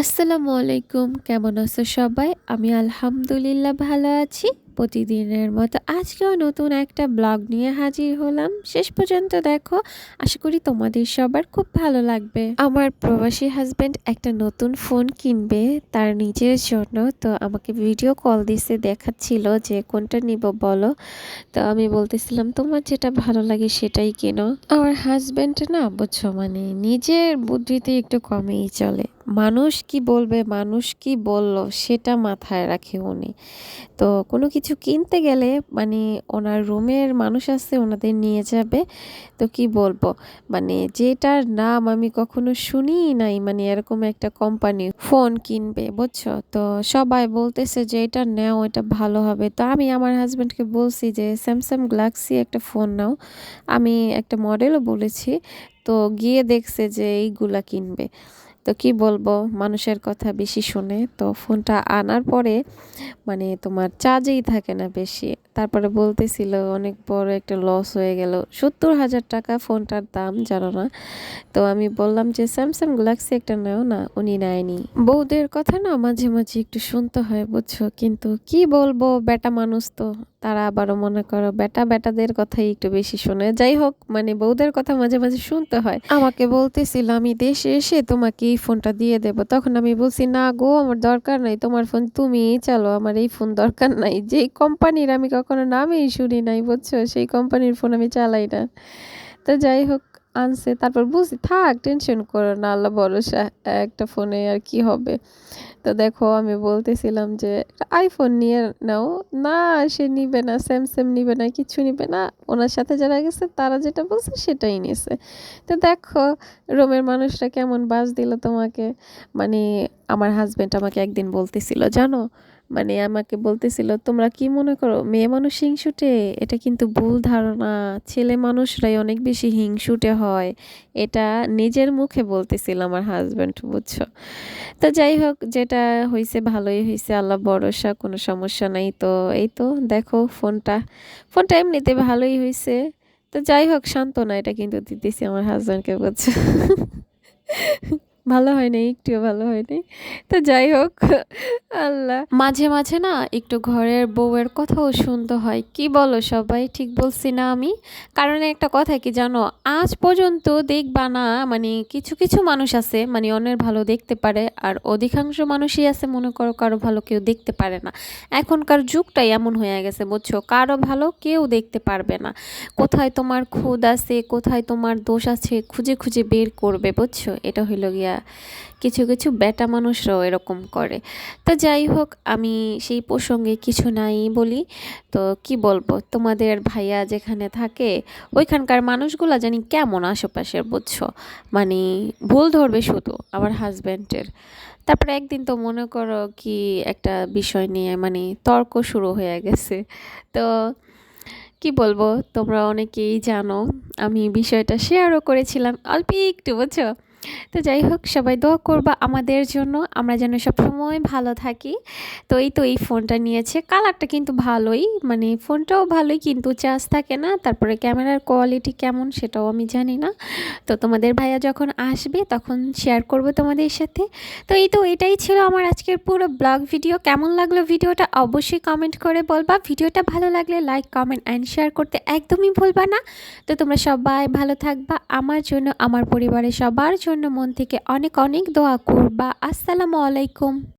আসসালামু আলাইকুম। কেমন আছো সবাই? আমি আলহামদুলিল্লাহ ভালো আছি। প্রতিদিনের মতো আজকেও নতুন একটা ব্লগ নিয়ে হাজির হলাম। শেষ পর্যন্ত দেখো, আশা করি তোমাদের সবার খুব ভালো লাগবে। আমার প্রবাসী হাজব্যান্ড একটা নতুন ফোন কিনবে তার নিজের জন্য। তো আমাকে ভিডিও কল দিছে, দেখাচ্ছিল যে কোনটা নিব বলো। তো আমি বলতেছিলাম, তোমার যেটা ভালো লাগে সেটাই কেনো। আমার হাজব্যান্ড না বুঝছ মানে নিজের বুদ্ধিতে একটু কমেই চলে। মানুষ কি বলবে, মানুষ কি বলল, সেটা মাথায় রাখে উনি। তো কোনো কিছু কিনতে গেলে মানে ওনার রুমের মানুষ আছে, ওনাদের নিয়ে যাবে। তো কি বলব? মানে যেটার নাম আমি কখনো শুনি নাই মানে এরকম একটা কোম্পানি ফোন কিনবে, বুঝছ? তো সবাই বলতেছে যে এটা নেও, এটা ভালো হবে। তো আমি আমার হাজব্যান্ডকে বলছি যে স্যামসাং গ্যালাক্সি একটা ফোন নাও। আমি একটা মডেলও বলেছি। তো গিয়ে দেখছে যে এইগুলা কিনবে। তো কি বলব, মানুষের কথা বেশি শুনে। তো ফোনটা আনার পরে মানে তোমার চার্জেই থাকে না বেশি। তারপরে বলতেছিল, অনেক বড় একটা লস হয়ে গেল। সত্তর হাজার টাকা ফোনটার দাম, জানো না? তো আমি বললাম যে স্যামসাং গ্যালাক্সি একটা নাও না? উনি নেয়নি। বউদের কথা না মাঝে মাঝে একটু শুনতে হয়, বুঝছ? কিন্তু কি বলব, বেটা মানুষ তো। তারা আবারও মনে করো বেটা বেটাদের কথাই একটু বেশি শোনে। যাই হোক মানে বউদের কথা মাঝে মাঝে শুনতে হয়। আমাকে বলতেছিল, আমি দেশে এসে তোমাকে এই ফোনটা দিয়ে দেব। তখন আমি বলছি, না গো, আমার দরকার নাই। তোমার ফোন তুমি চলো আমার এই ফোন দরকার নাই। যেই কোম্পানির আমি কখনো নামেই শুনি নাই, বুঝছ? সেই কোম্পানির ফোন আমি চালাই না। তো যাই হোক আনছে, তারপর বুঝি, থাক, টেনশন করো না, আল্লাহ ভরসা, একটা ফোনে আর কি হবে? তো দেখো, আমি বলতেছিলাম যে, আইফোন নিয়ে নাও। না, সে নিবে না, স্যামসাং নিবে না, কিছু নিবে না। ওনার সাথে যারা গেছে, তারা যেটা বলছে, সেটাই নিয়েছে তো দেখো, রোমের মানুষরা কেমন বাস দিল তোমাকে? মানে আমার হাজব্যান্ড আমাকে একদিন বলতেছিল, জানো মানে আমাকে বলতেছিল, তোমরা কি মনে করো, মেয়ে মানুষ হিংসুটে? এটা কিন্তু ভুল ধারণা। ছেলে মানুষরাই অনেক বেশি হিংসুটে হয়। এটা নিজের মুখে বলতেছিল আমার হাজব্যান্ড বুঝছ? তো যাই হোক, যেটা হয়েছে ভালোই হয়েছে আল্লাহ ভরসা, কোনো সমস্যা নাই তো। এই তো, দেখো ফোনটা ফোনটা এমনিতে ভালোই হয়েছে তো যাই হোক শান্ত না এটা কিন্তু দিতেছি আমার হাজব্যান্ডকে বুঝছ? ভালো হয় একটুও ভালো হয় নাই। তো যাই হোক, আল্লাহ। মাঝে মাঝে না একটু ঘরের বউয়ের কথাও শুনতে হয়। কি বলো সবাই, ঠিক বলছি না আমি? কারণ একটা কথা কি জানো? আজ পর্যন্ত দেখবা না মানে কিছু কিছু মানুষ আছে মানে অন্যের ভালো দেখতে পারে, আর অধিকাংশ মানুষই আছে মনে করো কারও ভালো কেউ দেখতে পারে না। এখনকার যুগটাই এমন হয়ে গেছে, বুঝছ? কারও ভালো কেউ দেখতে পারবে না। কোথায় তোমার খুদ আছে, কোথায় তোমার দোষ আছে, খুঁজে খুঁজে বের করবে, বুঝছ? এটা হইল গিয়া কিছু কিছু বেটা মানুষরাও এরকম করে। তো যাই হোক, আমি সেই প্রসঙ্গে কিছু নাই বলি। তো কি বলব, তোমাদের ভাইয়া যেখানে থাকে, ওইখানকার মানুষগুলো জানি কেমন আশেপাশের, বুঝছ? মানে ভুল ধরবে শুধু আমার হাজব্যান্ডের তারপরে একদিন তো মনে করো কি একটা বিষয় নিয়ে মানে তর্ক শুরু হয়ে গেছে। তো কি বলব, তোমরা অনেকেই জানো, আমি বিষয়টা শেয়ারও করেছিলাম, অল্প একটু, বুঝছ? তো যাই হোক সবাই দোয়া করবা আমাদের জন্য। আমরা যেন সবসময় ভালো থাকি। তো এই তো এই ফোনটা নিয়েছে। কালারটা কিন্তু ভালোই। মানে ফোনটাও ভালোই, কিন্তু চার্জ থাকে না। তারপরে ক্যামেরার কোয়ালিটি কেমন সেটাও আমি জানি না। তো তোমাদের ভাইয়া যখন আসবে, তখন শেয়ার করব তোমাদের সাথে। তো এই তো এটাই ছিল আমার আজকের পুরো ব্লগ ভিডিও। কেমন লাগল ভিডিওটা অবশ্যই কমেন্ট করে বলবা। ভিডিওটা ভালো লাগলে লাইক কমেন্ট অ্যান্ড শেয়ার করতে একদমই ভুলবা না। তো তোমরা সবাই ভালো থাকবা। আমার জন্য, আমার পরিবারের সবার জন্য মন থেকে অনেক অনেক দোয়া করবা। আসসালামু আলাইকুম।